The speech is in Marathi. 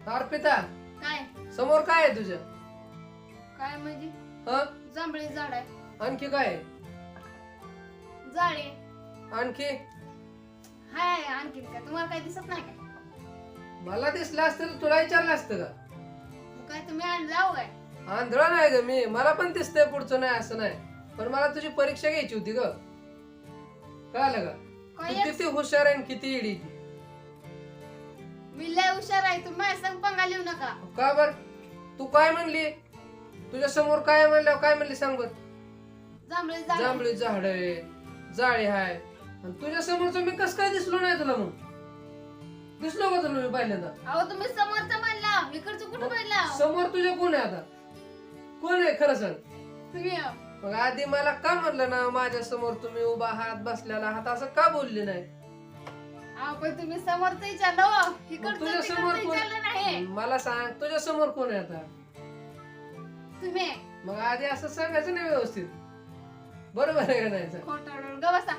अर्पिता काय? समोर काय आहे तुझ्या काय म्हणजे? ह? जांभळी झाड आहे. आणखी काय आहे? जाळे. आणखी? हाय आणखीन काय? तुम्हाला काय दिसत नाही काय? मला दिसलं असतं तर तुला विचारलं असतं का? मग काय तुम्ही आणलाव काय? आंधळा नाही ग मी. मला पण दिसतंय पुढचं नाही असं नाही. पण मला तुझी परीक्षा घ्यायची होती ग. कळालं का? काय किती हुशार आहे आणि किती इडी. मी लय हुशार आहे. तुम्ही माझ्या संग पंगा लिहू नका. का बर? तू काय म्हणली? तुझ्या समोर काय म्हणल्यावर काय म्हणली सांग जांभळी जांभळी झाड आहे जाळे आहे. आणि तुझ्या समोरचं मी कस काय दिसलो नाही तुला मग? दिसलो का तुला मी पहिल्यांदा? अहो तुम्ही समोरचं म्हणला. इकडचं कुठं म्हणला? समोर तुझ्या कोण आहे आता? कोण आहे खरं सांग? तुम्ही. मग आधी मला का म्हणलं ना माझ्यासमोर तुम्ही उभा आहात बसलेला आहात असं का बोलले नाही? अहो पण तुम्ही समोरचं विचारलं हो. मग इकडचं तुझ्या समोर तिकडचं विचारलं नाही कोण मला सांग तुझ्या समोर कोण आहे आता? तुम्ही? मग आधी असं सांगायचं नाही व्यवस्थित. बरोबर आहे का नाही? खोटं बसा.